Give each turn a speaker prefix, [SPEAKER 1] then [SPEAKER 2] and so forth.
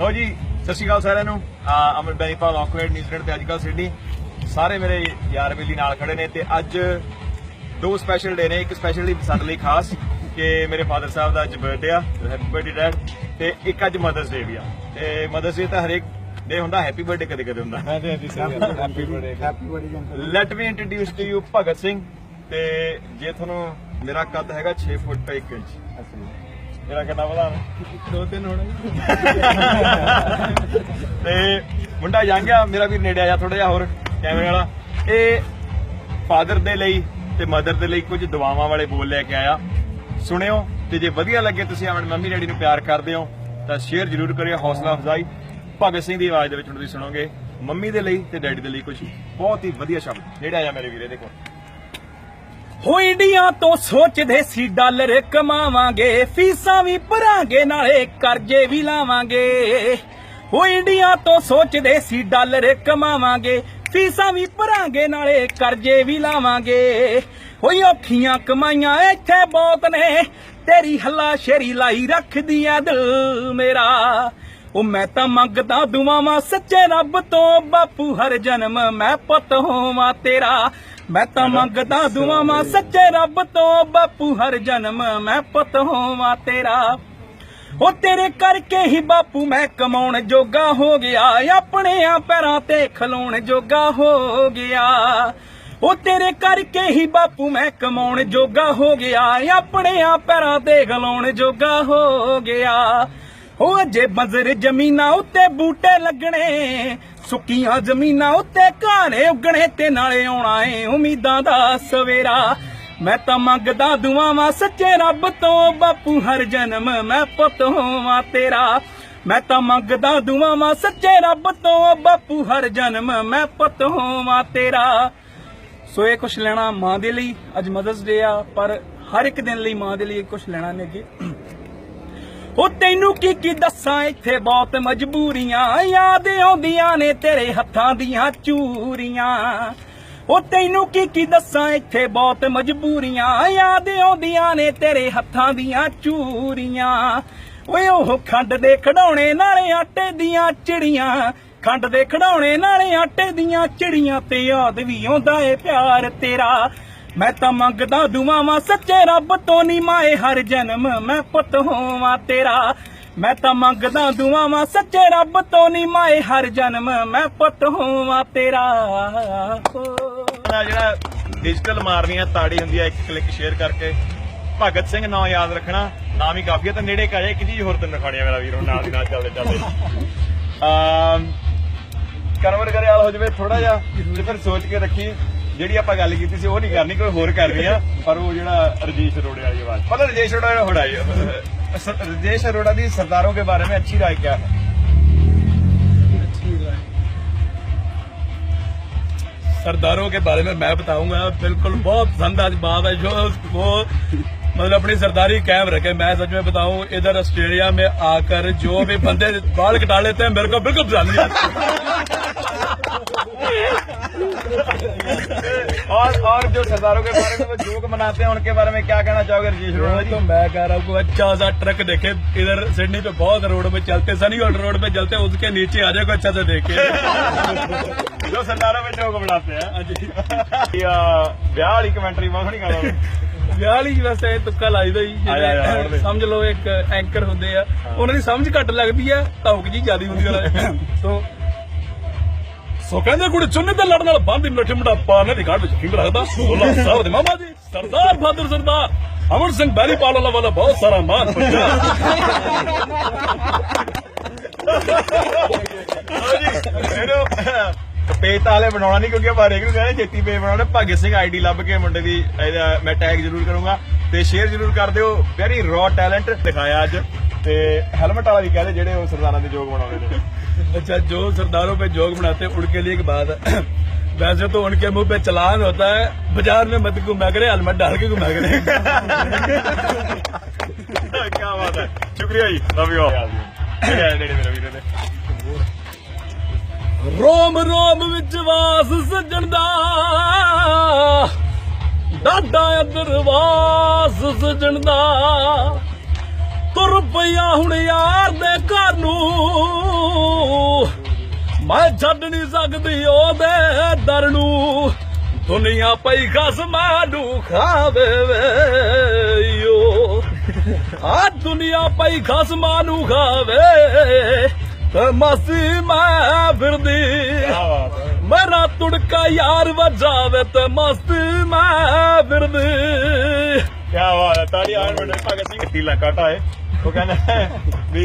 [SPEAKER 1] ਲਓ ਜੀ ਸਤਿ ਸ਼੍ਰੀ ਅਕਾਲ ਸਾਰਿਆਂ ਨੂੰ। ਆ, ਅਮਨ ਬੈਨੀਪਾਲ ਆਕਲੈਂਡ ਨਿਊਜ਼ੀਲੈਂਡ ਤੇ ਅੱਜਕੱਲ ਸਿਡਨੀ ਸਾਰੇ ਮੇਰੇ ਯਾਰ ਬੇਲੀ ਨਾਲ ਖੜੇ ਨੇ ਤੇ ਅੱਜ ਦੋ ਸਪੈਸ਼ਲ ਡੇ ਨੇ। ਇੱਕ ਸਪੈਸ਼ਲੀ ਸਾਡੇ ਲਈ ਖਾਸ ਕਿ ਮੇਰੇ ਫਾਦਰ ਸਾਹਿਬ ਦਾ ਅੱਜ ਬਰਥਡੇ ਆ। ਹੈਪੀ ਬਰਥਡੇ ਡੈਡ ਤੇ ਇੱਕ ਅੱਜ ਮਦਰਸ ਡੇ ਵੀ ਆ। ਤੇ ਮਦਰਸ ਡੇ ਤਾਂ ਹਰੇਕ ਡੇ ਹੁੰਦਾ ਹੈਪੀ ਬਰਥਡੇ ਕਦੇ ਕਦੇ ਹੁੰਦਾ।
[SPEAKER 2] Happy birthday happy birthday
[SPEAKER 1] let me introduce to you Bhagat Singh. ਤੇ ਜੇ ਤੁਹਾਨੂੰ ਮੇਰਾ ਕੱਦ ਹੈਗਾ 6 ਫੁੱਟ 1 ਇੰਚ। ਮੇਰਾ ਕਿੰਨਾ ਵਧਾ
[SPEAKER 2] ਦੋ ਤਿੰਨ ਹੋਣੇ।
[SPEAKER 1] ਤੇ ਮੁੰਡਾ ਯੰਗ ਆ ਮੇਰਾ ਵੀ ਨੇੜੇ ਆਇਆ ਥੋੜਾ ਜਿਹਾ ਹੋਰ ਕੈਮਰੇ ਵਾਲਾ। ਇਹ ਫਾਦਰ ਦੇ ਲਈ ਤੇ ਮਦਰ ਦੇ ਲਈ ਕੁਝ ਦੁਆਵਾਂ ਵਾਲੇ ਬੋਲ ਲੈ ਕੇ ਆਇਆ। ਸੁਣਿਓ ਤੇ ਜੇ ਵਧੀਆ ਲੱਗੇ ਤੁਸੀਂ ਆਪਣੇ ਮੰਮੀ ਡੈਡੀ ਨੂੰ ਪਿਆਰ ਕਰਦੇ ਹੋ ਤਾਂ ਸ਼ੇਅਰ ਜ਼ਰੂਰ ਕਰਿਓ ਹੌਸਲਾ ਅਫਜ਼ਾਈ। ਭਗਤ ਸਿੰਘ ਦੀ ਆਵਾਜ਼ ਦੇ ਵਿੱਚ ਹੁਣ ਤੁਸੀਂ ਸੁਣੋਗੇ ਮੰਮੀ ਦੇ ਲਈ ਤੇ ਡੈਡੀ ਦੇ ਲਈ ਕੁਝ ਬਹੁਤ ਹੀ ਵਧੀਆ ਸ਼ਬਦ। ਨੇੜੇ ਆਇਆ ਮੇਰੇ ਵੀਰੇ ਦੇਖੋ।
[SPEAKER 3] ਹੋ ਤੋਂ ਸੋਚਦੇ ਸੀ ਡਾਲਰ ਕਮਾਵਾਂਗੇ, ਫੀਸਾਂ ਵੀ ਭਰਾਂਗੇ, ਨਾਲੇ ਕਰਜ਼ੇ ਵੀ ਲਾਵਾਂਗੇ। ਹੋ ਤੋਂ ਸੋਚਦੇ ਸੀ ਡਾਲਰ ਕਮਾਵਾਂਗੇ, ਫੀਸਾਂ ਵੀ ਭਰਾਂਗੇ, ਨਾਲੇ ਕਰਜ਼ੇ ਵੀ ਲਾਵਾਂਗੇ। ਹੋਈ ਔਖੀਆਂ ਕਮਾਈਆਂ ਇੱਥੇ ਬਹੁਤ ਨੇ, ਤੇਰੀ ਹੱਲਾ ਸ਼ੇਰੀ ਲਾਈ ਰੱਖਦੀ ਐ ਦਿਲ ਮੇਰਾ। ਉਹ ਮੈਂ ਤਾਂ ਮੰਗਦਾ ਦੁਆਵਾਂ ਸੱਚੇ ਰੱਬ ਤੋਂ, ਬਾਪੂ ਹਰ ਜਨਮ ਮੈਂ ਪੁੱਤ ਹੋਵਾਂ ਤੇਰਾ। ਮੈਂ ਤਾਂ ਮੰਗਦਾ ਦੁਆਵਾਂ ਸੱਚੇ ਰੱਬ ਤੋਂ ਬਾਪੂ ਹਰ ਜਨਮ ਮੈਂ ਪੁੱਤ ਹੋਵਾਂ ਤੇਰਾ। ਉਹ ਤੇਰੇ ਕਰਕੇ ਹੀ ਬਾਪੂ ਮੈਂ ਕਮਾਉਣ ਜੋਗਾ ਹੋ ਗਿਆ ਆਪਣੇ ਆ ਪੈਰਾਂ ਤੇ ਖਲੋਣ ਜੋਗਾ ਹੋ ਗਿਆ। ਉਹ ਤੇਰੇ ਕਰਕੇ ਹੀ ਬਾਪੂ ਮੈਂ ਕਮਾਉਣ ਜੋਗਾ ਹੋ ਗਿਆ ਆਪਣੇ ਆ ਪੈਰਾਂ ਤੇ ਖਲੋਣ ਜੋਗਾ ਹੋ ਗਿਆ। ਉਹ ਅਜੇ ਬਜ਼ਰ ਜ਼ਮੀਨਾਂ ਉੱਤੇ ਬੂਟੇ ਲੱਗਣੇ ਸੁੱਕੀਆਂ ਜ਼ਮੀਨਾਂ ਉੱਤੇ ਘਾਰੇ ਉੱਗਣੇ ਤੇ ਨਾਲੇ ਆਉਣਾ ਏ ਉਮੀਦਾਂ ਦਾ ਸਵੇਰਾ। ਮੈਂ ਤਾਂ ਮੰਗਦਾ ਦੁਆਵਾਂ, ਸੱਚੇ ਰੱਬ ਤੋਂ, ਬਾਪੂ ਹਰ ਜਨਮ ਮੈਂ ਪੁੱਤ ਹੋਵਾਂ ਤੇਰਾ। ਮੈਂ ਤਾਂ ਮੰਗਦਾ ਦੁਆਵਾਂ, ਸੱਚੇ ਰੱਬ ਤੋਂ, ਬਾਪੂ ਹਰ ਜਨਮ ਮੈਂ ਪੁੱਤ ਹੋਵਾਂ ਤੇਰਾ। ਸੋ ਇਹ ਕੁਛ ਲੈਣਾ ਮਾਂ ਦੇ ਲਈ ਅੱਜ ਮਦਰਸ ਡੇ ਆ, ਪਰ ਹਰ ਇੱਕ ਦਿਨ ਲਈ ਮਾਂ ਦੇ ਲਈ ਕੁਛ ਲੈਣਾ ਨੇ ਅੱਗੇ। ਉਹ ਤੈਨੂੰ ਕੀ ਕੀ ਦੱਸਾਂ? ਇੱਥੇ ਬਹੁਤ ਮਜਬੂਰੀਆਂ, ਯਾਦ ਆਉਂਦੀਆਂ ਨੇ ਤੇਰੇ ਹੱਥਾਂ ਦੀਆਂ ਚੂਰੀਆਂ। ਉਹ ਤੈਨੂੰ ਕੀ ਕੀ ਦੱਸਾਂ? ਇੱਥੇ ਬਹੁਤ ਮਜਬੂਰੀਆਂ, ਯਾਦ ਆਉਂਦੀਆਂ ਨੇ ਤੇਰੇ ਹੱਥਾਂ ਦੀਆਂ ਚੂਰੀਆਂ। ਓਏ, ਉਹ ਖੰਡ ਦੇ ਖਡਾਉਣੇ ਨਾਲੇ ਆਟੇ ਦੀਆਂ ਚਿੜੀਆਂ। ਖੰਡ ਦੇ ਖਡਾਉਣੇ ਨਾਲੇ ਆਟੇ ਦੀਆਂ ਚਿੜੀਆਂ ਤੇ ਯਾਦ ਵੀ ਆਉਂਦਾ ਏ ਪਿਆਰ ਤੇਰਾ। ਮੈਂ ਤਾਂ ਮੰਗਦਾ ਦੁਆਵਾਂ ਸੱਚੇ ਰੱਬ ਤੋਂ ਨੀ ਮਾਏ ਹਰ ਜਨਮ। ਮੈਂ ਪੁੱਤ ਹੋਵਾਂ ਤੇਰਾ। ਮੈਂ ਤਾਂ ਮੰਗਦਾ ਦੁਆਵਾਂ ਸੱਚੇ ਰੱਬ ਤੋਂ ਨੀ ਮਾਏ ਹਰ ਜਨਮ। ਮੈਂ ਪੁੱਤ ਹੋਵਾਂ ਤੇਰਾ।
[SPEAKER 1] ਦਾ ਜਿਹੜਾ ਡਿਜੀਟਲ ਮਾਰਨੀਆਂ ਤਾੜੀ ਹੁੰਦੀ ਹੈ ਇੱਕ ਕਲਿੱਕ ਸ਼ੇਅਰ ਕਰਕੇ। ਭਗਤ ਸਿੰਘ ਨਾਮ ਯਾਦ ਰੱਖਣਾ, ਨਾਮ ਹੀ ਕਾਫੀ ਹੈ ਤਾਂ ਨੇੜੇ ਕਰੇ ਇੱਕ ਚੀਜ਼ ਹੋਰ ਤੈਨੂੰ ਖਾਣੀ ਆ ਮੇਰਾ ਵੀਰੋ, ਨਾਲ ਦੀ ਨਾਲ ਚੱਲਦੇ ਚੱਲਦੇ। ਅਮ ਕਨਵਰ ਕਰੇ ਹੋ ਜਾਵੇ ਥੋੜਾ ਜਿਹਾ, ਤੇ ਫਿਰ ਸੋਚ ਕੇ ਰੱਖੀ। ਜਿਹੜੀ ਆਪਾਂ ਗੱਲ ਕੀਤੀ ਸੀ ਉਹ ਨਹੀਂ ਕਰਨੀ ਕੋਈ ਹੋਰ ਕਰਨੀ ਆ ਪਰ ਉਹ ਜਿਹੜਾ ਰਜੇਸ਼ ਅਰੋੜੇ ਵਾਲੀ ਆਵਾਜ਼ ਪਤਾ ਰਜੇਸ਼ ਅਰੋੜਾ ਹੋੜਾ ਹੀ रजेश अरोड़ा दी सरदारों के बारे में अच्छी राय क्या है
[SPEAKER 3] सरदारों के बारे में मैं बताऊंगा बिल्कुल बहुत पसंद आज बात है जो वो मतलब अपनी सरदारी कायम रखे मैं सच में बताऊं इधर ऑस्ट्रेलिया में आकर जो भी बंदे बाल कटा लेते हैं मेरे को बिल्कुल पसंद नहीं आता
[SPEAKER 1] और और जो सरदारों के बारे में वो जोक मनाते हैं उनके बारे में क्या कहना चाहोगे रजेश अरोड़ा जी
[SPEAKER 3] तो मैं कह रहा हूँ अच्छा सा ट्रक देखे इधर सिडनी पे बहुत रोड पे चलते सनी रोड पे चलते उसके नीचे आ जाए कोई अच्छा से देखे
[SPEAKER 1] ਜੋ ਸਰਦਾਰਾਂ ਵਿੱਚ ਲੋਕ ਬਣਾਤੇ ਆ ਹਾਂਜੀ ਵਿਆਹ ਵਾਲੀ ਕਮੈਂਟਰੀ ਬਹੁਤ ਸੋਹਣੀ ਕਰਦਾ
[SPEAKER 3] ਵਿਆਹ ਲਈ ਵੈਸੇ ਤੁੱਕਾ ਲਾਈਦਾ ਹੀ
[SPEAKER 1] ਆ ਜਾ, ਆ ਜਾ,
[SPEAKER 3] ਜਿਹੜੇ ਸਮਝ ਲਓ ਇੱਕ ਐਂਕਰ ਹੁੰਦੇ ਆ ਉਹਨਾਂ ਦੀ ਸਮਝ ਘੱਟ ਲੱਗਦੀ ਆ ਧੌਕ ਜੀ ਜ਼ਿਆਦੀ ਹੁੰਦੀ ਉਹਨਾਂ ਦੀ ਸੋ ਸੋ ਕਹਿੰਦੇ ਕੁੜੀ ਚੁੰਨੇ ਤੇ ਲੜਨ ਨਾਲ ਬੰਦ ਮਿੱਠੇ ਮੁੰਡਾ ਪਾਣੇ ਦੀ ਘਾਟ ਵਿੱਚ ਕਿੰਗ ਰੱਖਦਾ। ਬੋਲਾ ਸਾਹਿਬ ਦੇ ਮਾਮਾ ਜੀ ਸਰਦਾਰ ਬਹਾਦਰ ਸਰਦਾਰ ਅਮਰ ਸਿੰਘ ਬੈਲੀ ਪਾਲਣ ਵਾਲਾ ਬਹੁਤ ਸਾਰਾ ਮਾਨ
[SPEAKER 1] ਇਹਨੂੰ ਪੇਜ ਤਾਂ ਹਲੇ ਬਣਾਉਣਾ ਨਹੀਂ ਕਿਉਂਕਿ ਆਪਾਂ ਹਰੇਕ ਨੂੰ ਕਹਿੰਦੇ ਛੇਤੀ ਪੇਜ ਬਣਾਉਣਾ। ਭਗਤ ਸਿੰਘ ਆਈਡੀ ਲੱਭ ਕੇ ਮੁੰਡੇ ਦੀ ਇਹਦਾ ਮੈਂ ਟੈਗ ਜ਼ਰੂਰ ਕਰੂੰਗਾ ਤੇ ਸ਼ੇਅਰ ਜ਼ਰੂਰ ਕਰ ਦਿਓ। ਵੈਰੀ ਰॉ ਟੈਲੈਂਟ ਦਿਖਾਇਆ ਅੱਜ ਤੇ ਹੈਲਮਟ ਵਾਲਾ ਵੀ ਕਹਦੇ ਜਿਹੜੇ ਉਹ ਸਰਦਾਰਾਂ ਦੇ ਜੋਗ ਬਣਾਉਂਦੇ ਨੇ।
[SPEAKER 3] अच्छा जो सरदारों पे जोक बनाते हैं उनके लिए एक बात है वैसे तो उनके मुंह पे चलान होता है बाजार में मत घुमा करे हेलमेट डाल के घुमा करे
[SPEAKER 1] ਕੀ ਬਾਤ ਹੈ ਸ਼ੁਕਰੀਆ ਜੀ ਲਵ ਯੂ ਆਲ ਨੇੜੇ ਮੇਰੇ ਵੀਰੇ ਨੇ
[SPEAKER 3] ਰੋਮ ਰੋਮ ਵਿੱਚ ਵਾਸ ਸੱਜਣ ਦਾ ਡਾਡਾ ਦਰਵਾਸ ਸੱਜਣ ਦਾ ਤੁਰ ਪਿਆ ਹੁਣ ਯਾਰ ਦੇ ਘਰ ਨੂੰ
[SPEAKER 4] ਮੈਂ ਛੱਡ ਨਹੀਂ ਸਕਦੀ ਉਹਦੇ ਦਰ ਨੂੰ। ਦੁਨੀਆ ਪਈ ਖਸਮਾਂ ਨੂੰ ਖਾਵੇ ਵੇ ਯੋ ਆ ਦੁਨੀਆ ਪਈ ਖਸਮਾਂ ਨੂੰ ਖਾਵੇ ਤੇ ਮਸੀ ਮੈਂ ਫਿਰਦੀ। ਮੇਰਾ ਤੁੜਕਾ ਯਾਰ ਵਜਾਵੇ ਤੇ ਮਸਤੀ ਮੈਂ ਫਿਰਦੀ।
[SPEAKER 1] ਕਿਆ ਬਾਤ ਹੈ, ਤਾੜੀ ਆਣ ਮਿੰਟ ਭਗਤ ਸਿੰਘ ਢੀਲਾ ਕਾਟਾ ਹੈ ਉਹ ਕਹਿੰਦਾ ਵੀ